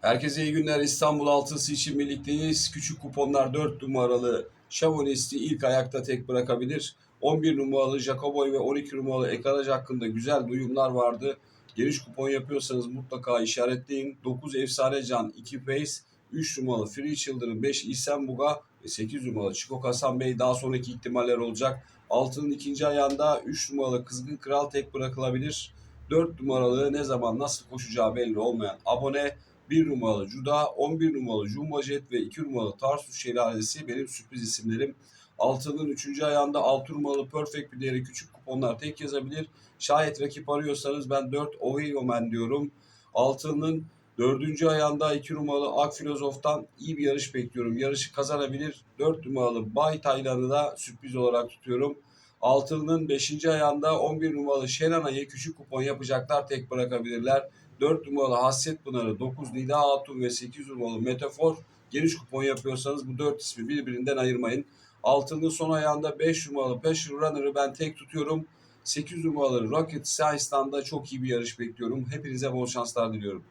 Herkese iyi günler. İstanbul altısı için birlikteyiz. Küçük kuponlar 4 numaralı Şamonist'i ilk ayakta tek bırakabilir. 11 numaralı Jacoboy ve 12 numaralı Ekaraj hakkında güzel duyumlar vardı. Geniş kupon yapıyorsanız mutlaka işaretleyin. 9 Efsane Can, 2 Pace, 3 numaralı Free Children, 5 İsen Buga ve 8 numaralı Çiko Hasan Bey daha sonraki ihtimaller olacak. Altının ikinci ayağında 3 numaralı Kızgın Kral tek bırakılabilir. 4 numaralı ne zaman nasıl koşacağı belli olmayan abone 1 numaralı Cuda, 11 numaralı Jumbo Jet ve 2 numaralı Tarsus Şelalesi benim sürpriz isimlerim. Altının 3. ayağında 6 numaralı Perfect bir değeri küçük kuponlar tek yazabilir. Şayet rakip arıyorsanız ben 4 Ohio Man diyorum. Altının 4. ayağında 2 numaralı Ak Filozof'tan iyi bir yarış bekliyorum. Yarışı kazanabilir. 4 numaralı Bay Taylan'ı da sürpriz olarak tutuyorum. Altının 5. ayağında 11 numaralı Şerana'yı küçük kupon yapacaklar tek bırakabilirler. 4 numaralı Hasret Pınarı, 9 Nida Hatun ve 8 numaralı Metafor geniş kupon yapıyorsanız bu 4 ismi birbirinden ayırmayın. Altının son ayağında 5 numaralı Passion Runner'ı ben tek tutuyorum. 8 numaralı Rocket Science'dan da çok iyi bir yarış bekliyorum. Hepinize bol şanslar diliyorum.